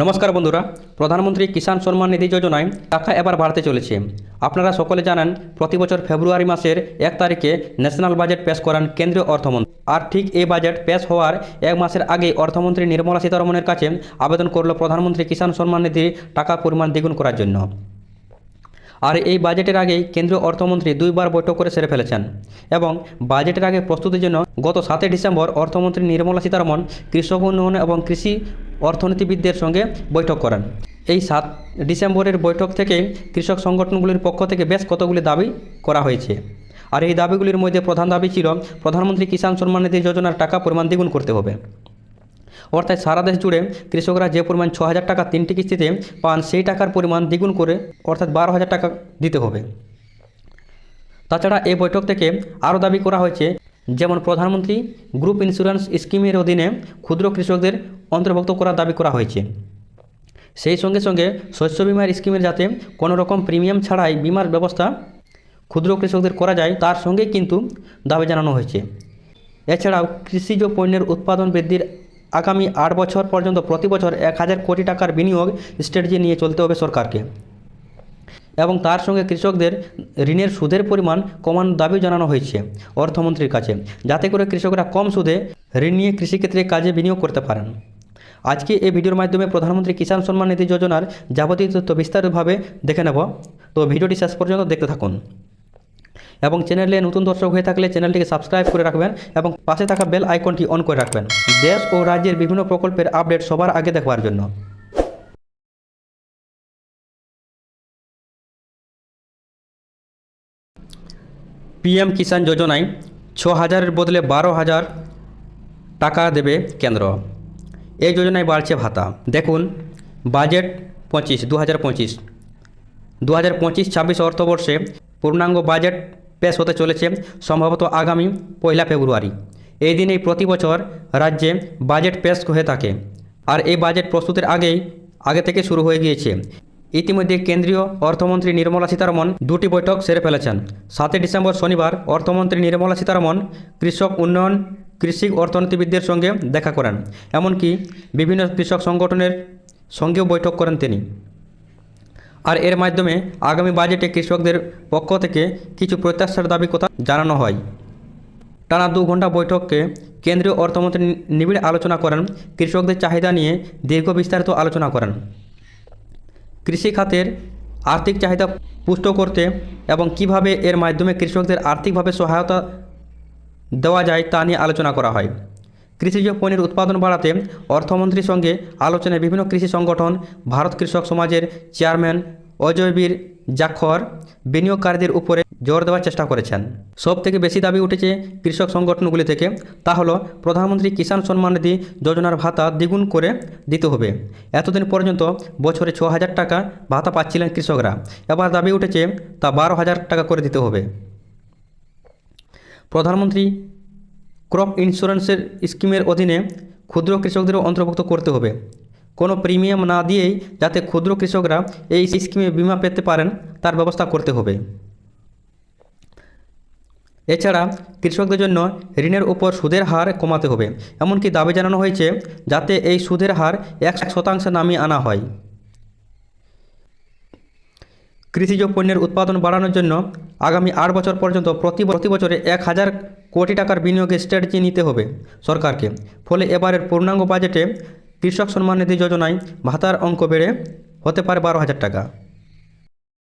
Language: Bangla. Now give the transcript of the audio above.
নমস্কার বন্ধুরা, প্রধানমন্ত্রী কিষাণ সম্মান নিধি যোজনায় টাকা এবার বাড়তে চলেছে। আপনারা সকলে জানেন, প্রতি বছর ফেব্রুয়ারি মাসের এক তারিখে ন্যাশনাল বাজেট পেশ করান কেন্দ্রীয় অর্থমন্ত্রী। আর ঠিক এই বাজেট পেশ হওয়ার এক মাসের আগে অর্থমন্ত্রী নির্মলা সীতারমণের কাছে আবেদন করল প্রধানমন্ত্রী কিষাণ সম্মান নিধির টাকা পরিমাণ দ্বিগুণ করার জন্য। আর এই বাজেটের আগেই কেন্দ্রীয় অর্থমন্ত্রী দুইবার বৈঠক করে সেরে ফেলেছেন। এবং বাজেটের আগে প্রস্তুতির জন্য গত সাতই ডিসেম্বর অর্থমন্ত্রী নির্মলা সীতারমণ কৃষক উন্নয়ন এবং কৃষি অর্থনীতিবিদদের সঙ্গে বৈঠক করেন। এই সাত ডিসেম্বরের বৈঠক থেকে কৃষক সংগঠনগুলির পক্ষ থেকে বেশ কতগুলি দাবি করা হয়েছে। আর এই দাবিগুলির মধ্যে প্রধান দাবি ছিল, প্রধানমন্ত্রী কিষাণ সম্মান নিধি যোজনার টাকা পরিমাণ দ্বিগুণ করতে হবে। অর্থাৎ সারা দেশ জুড়ে কৃষকরা যে পরিমাণ ছ হাজার টাকা তিনটি কিস্তিতে পান, সেই টাকার পরিমাণ দ্বিগুণ করে অর্থাৎ বারো হাজার টাকা দিতে হবে। তাছাড়া এই বৈঠক থেকে আরও দাবি করা হয়েছে, যেমন প্রধানমন্ত্রী গ্রুপ ইন্স্যুরেন্স স্কিমের অধীনে ক্ষুদ্র কৃষকদের অন্তর্ভুক্ত করার দাবি করা হয়েছে। সেই সঙ্গে সঙ্গে শস্য বিমার স্কিমের যাতে কোনো রকম প্রিমিয়াম ছাড়াই বিমার ব্যবস্থা ক্ষুদ্র কৃষকদের করা যায়, তার সঙ্গে কিন্তু দাবি জানানো হয়েছে। এছাড়াও কৃষিজ পণ্যের উৎপাদন বৃদ্ধির আগামী আট বছর পর্যন্ত প্রতি বছর এক হাজার কোটি টাকার বিনিয়োগ স্ট্র্যাটেজি নিয়ে চলতে হবে সরকারকে। এবং তার সঙ্গে কৃষকদের ঋণের সুদের পরিমাণ কমানোর দাবি জানানো হয়েছে অর্থমন্ত্রীর কাছে, যাতে করে কৃষকরা কম সুদে ঋণ নিয়ে কৃষিক্ষেত্রে কাজে বিনিয়োগ করতে পারেন। আজকে এই ভিডিওর মাধ্যমে প্রধানমন্ত্রী কিষাণ সম্মান নিধি যোজনার যাবতীয় তথ্য বিস্তারিতভাবে দেখে নেব। তো ভিডিওটি শেষ পর্যন্ত দেখতে থাকুন। এবং চ্যানেলে নতুন দর্শক হয়ে থাকলে চ্যানেলটিকে সাবস্ক্রাইব করে রাখবেন এবং পাশে থাকা বেল আইকনটি অন করে রাখবেন। দেশ ও রাজ্যের বিভিন্ন প্রকল্পের আপডেট সবার আগে দেখবার জন্য। পিএম কিষাণ যোজনায় ছ হাজারের বদলে বারো হাজার টাকা দেবে কেন্দ্র। এই যোজনায় বাড়ছে ভাতা। দেখুন, বাজেট পঁচিশ দু হাজার পঁচিশ। দু হাজার পঁচিশ, ছাব্বিশ অর্থবর্ষে পূর্ণাঙ্গ বাজেট পেশ হতে চলেছে সম্ভবত আগামী পয়লা ফেব্রুয়ারি। এই দিনেই প্রতি বছর রাজ্যে বাজেট পেশ হয়ে থাকে। আর এই বাজেট প্রস্তুতের আগেই, আগে থেকে শুরু হয়ে গিয়েছে। ইতিমধ্যে কেন্দ্রীয় অর্থমন্ত্রী নির্মলা সীতারমন দুটি বৈঠক সেরে ফেলেছেন। সাতই ডিসেম্বর শনিবার অর্থমন্ত্রী নির্মলা সীতারমণ কৃষক উন্নয়ন, কৃষি অর্থনীতিবিদদের সঙ্গে দেখা করেন। এমনকি বিভিন্ন কৃষক সংগঠনের সঙ্গেও বৈঠক করেন তিনি। আর এর মাধ্যমে আগামী বাজেটে কৃষকদের পক্ষ থেকে কিছু প্রত্যাশার দাবি কথা জানানো হয়। টানা দু ঘণ্টা বৈঠককে কেন্দ্রীয় অর্থমন্ত্রী নিবিড় আলোচনা করেন, কৃষকদের চাহিদা নিয়ে দীর্ঘ বিস্তারিত আলোচনা করেন। কৃষি খাতের আর্থিক চাহিদা পুষ্ট করতে এবং কীভাবে এর মাধ্যমে কৃষকদের আর্থিকভাবে সহায়তা দেওয়া যায় তা নিয়ে আলোচনা করা হয়। কৃষিজ পণ্যের উৎপাদন বাড়াতে অর্থমন্ত্রীর সঙ্গে আলোচনায় বিভিন্ন কৃষি সংগঠন, ভারত কৃষক সমাজের চেয়ারম্যান অজয়বীর জাখর বিনিয়োগকারীদের উপরে জোর দেওয়ার চেষ্টা করেছেন। সব থেকে বেশি দাবি উঠেছে কৃষক সংগঠনগুলি থেকে। তা হলো, প্রধানমন্ত্রী কিষাণ সম্মান নিধি যোজনার ভাতা দ্বিগুণ করে দিতে হবে। এতদিন পর্যন্ত বছরে ছ হাজার টাকা ভাতা পাচ্ছিলেন কৃষকরা। এবার দাবি উঠেছে, তা বারো হাজার টাকা করে দিতে হবে। প্রধানমন্ত্রী ক্রপ ইন্স্যুরেন্সের স্কিমের অধীনে ক্ষুদ্র কৃষকদেরও অন্তর্ভুক্ত করতে হবে। কোনো প্রিমিয়াম না দিয়েই যাতে ক্ষুদ্র কৃষকরা এই স্কিমে বিমা পেতে পারেন, তার ব্যবস্থা করতে হবে। এছাড়া কৃষকদের জন্য ঋণের উপর সুদের হার কমাতে হবে। এমনকি দাবি জানানো হয়েছে, যাতে এই সুদের হার এক শতাংশে নামিয়ে আনা হয়। কৃষিজ পণ্যের উৎপাদন বাড়ানোর জন্য আগামী আট বছর পর্যন্ত প্রতি প্রতি বছরে এক হাজার কোটি টাকার বিনিয়োগে স্ট্র্যাটেজি নিতে হবে সরকারকে। ফলে এবারের পূর্ণাঙ্গ বাজেটে কৃষক সম্মান নিধি যোজনায় ভাতার অঙ্ক বেড়ে হতে পারে বারো হাজার টাকা।